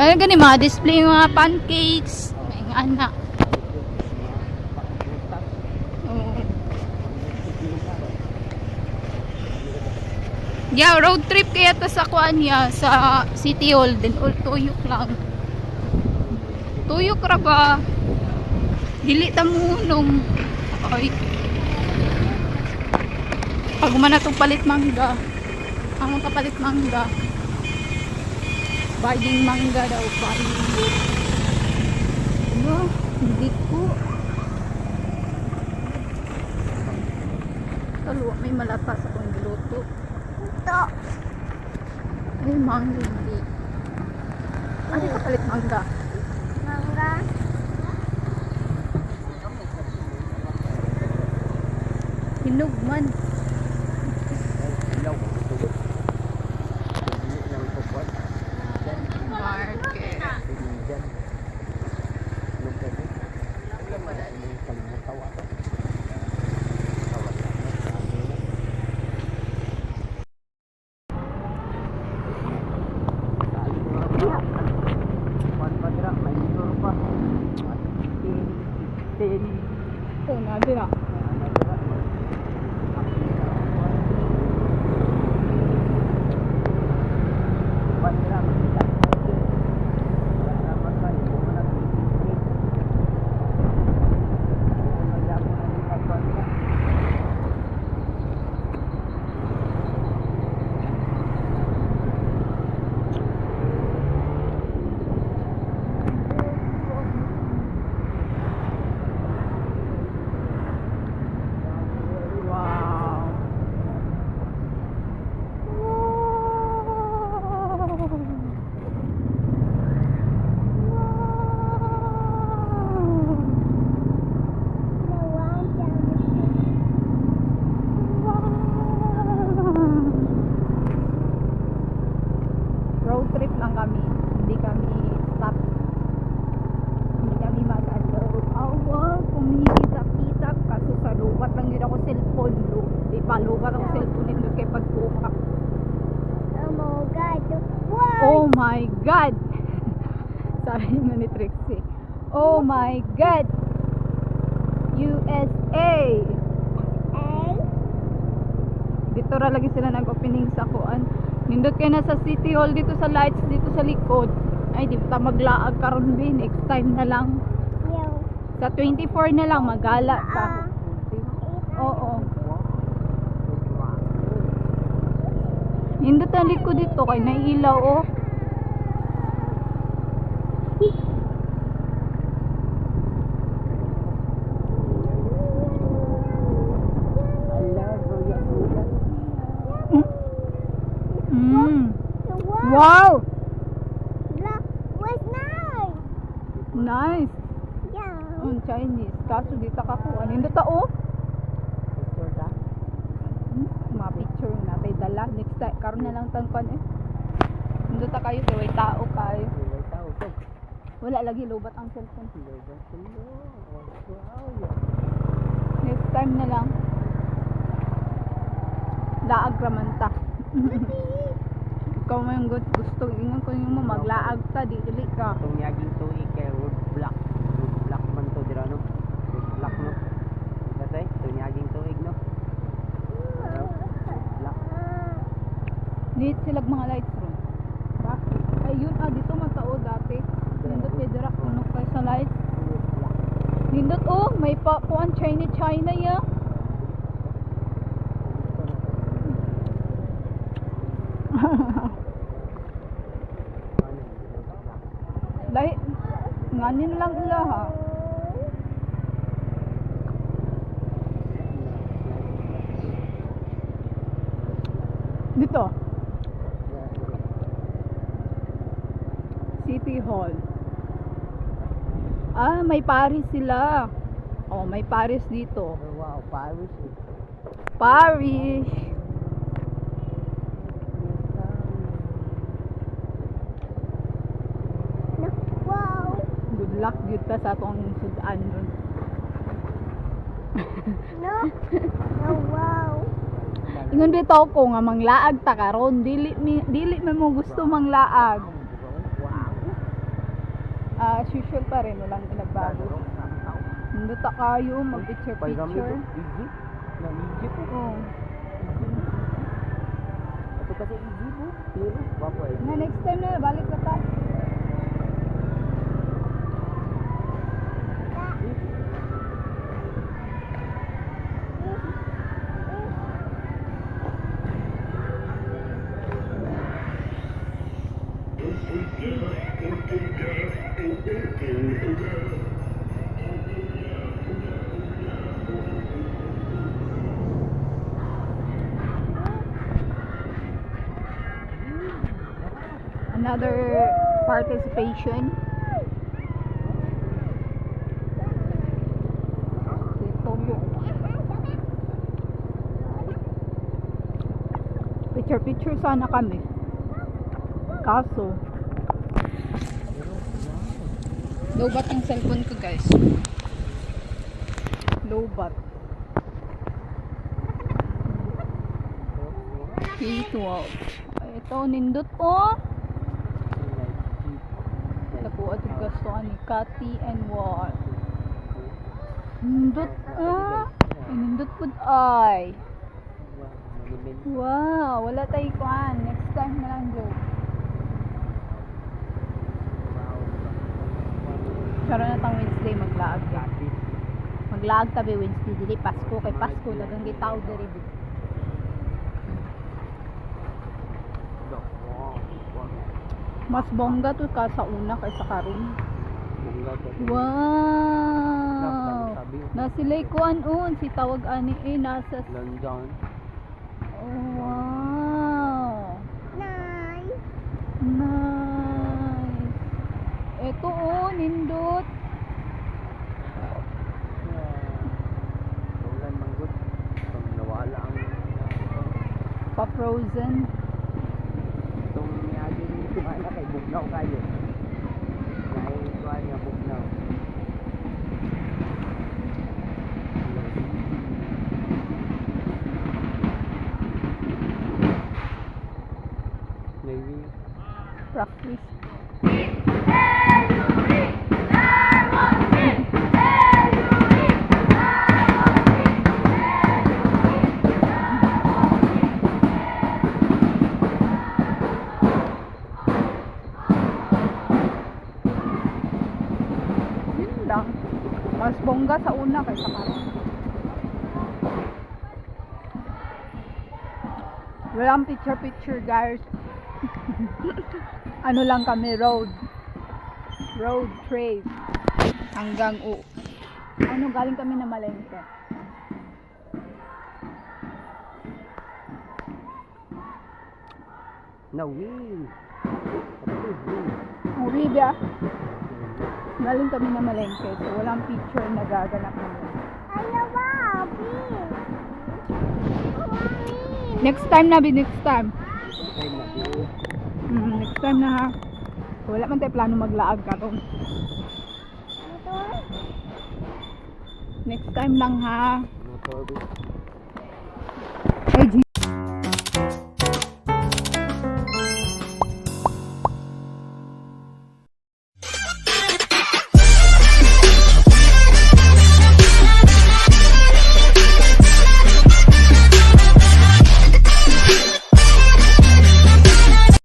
Ay, gani mga display yung mga pancakes. May na. Oo. Yeah, road trip kaya ta sa kuan niya sa City Hall din ul tuyok lang. Tuyok ra ba? Dili ta munong. Ay. Pag man palit mangga. Ang kapalit mangga. Buying mangga daw. Buying. Ano? Hindi ko. Talwa, may malata sa kong giluto. Ito. Ay, mangga hindi. Ano kapalit mangga? Mangga. Hinog man. Ito na, dira. Wow. Lang kami. Hindi kami stop. Hindi kami mag-ano. Awa, kumikita-kita. Kaso sa lubat lang yun ako cellphone. Lo. Di pa, lubat ako cellphone nito kay pagkuha. Oh my God. Wow. Oh my God! Sabi nga ni Trixie. Oh my God! USA! Dito ra lagi sila nag-opening sa kuan. Nindot kayo na sa City Hall dito sa lights dito sa likod. Ay, di ba maglaag karon din. Next time na lang. Sa 24 na lang, magala ka. Ah. Oo. Nindot ang likod dito kay nailaw oh. Mm. The wow. Black was nice. Nice. Yeah. On Chinese. Kaso di ta kakuha. Nindot ta oh. Hmm, Mga picture na tay dala. Next time, karon na lang tangkon eh. Nindot ta kayo kay way tao kayo. Wala lagi lobat ang cellphone. Next time na lang. Laag raman ta. Ikaw mo yung good gusto. Ingon ko yung mo maglaag ta. Di dili ka. Itong yaging tuig kay road block. Road block man to dira no. Road block no. Kasi itong yaging tuig no. Block. Need silag mga lights ron. Bakit? Ay yun ah, dito matao dati. Nindot kay Dira, kuno kay sa lights. Nindot oh, may pa kuan China China ya. Dahil nganin lang ila ha. Dito. City Hall. Ah, may Paris sila. Oh, may Paris dito. Wow, Paris. Paris. Wow. Luck gyud ka sa atong sudan ron. No. No. Wow. Ingon bitaw ko nga manglaag ta karon dili mi dili man mo gusto manglaag. Ah, as usual pa rin, walang pinagbago. Nandito kayo, mag-picture Paigam picture. nito. Easy. Na easy po. Oh. Ito kasi easy po. Pero, wapo eh. Na next time na, balik na tayo. Another participation. Picture picture sana kami. Kaso, lowbat ang cellphone ko guys. Lowbat. K12. Ito, nindot oh. Nakuha at gusto ni Cathy and Wal. Nindot ah. Nindot pud ay. Wow, wala tayo kuan. Next time na lang go. Pero na tang Wednesday maglaag ka. Maglaag tabi Wednesday dili Pasko kay Pasko dagang gitaw diri. Mas bongga to ka sa una kaysa karon. Wow! Na sila'y kuan on si tawag ani eh nasa London. oh, wow. Nice. Nice. Ito oh, nindot. Ulan manggod. Pag nawala ang Pa frozen. itong niaging mana kay bugnaw kayo. Dahil kuhan nga bugnaw. Lang. Mas bongga sa una kaysa karon. Walang picture-picture guys. ano lang kami, road. Road trip. Hanggang U. Ano, galing kami na Malengke. No win. Uwi ba? Galing kami na Malengke. So, walang picture na gaganap namin. Hello, Bobby. Next time na, Bi, next time. Time na. Mm, next time na ha. Wala man tayo plano maglaag karon. Motor. Next time lang ha. Motor.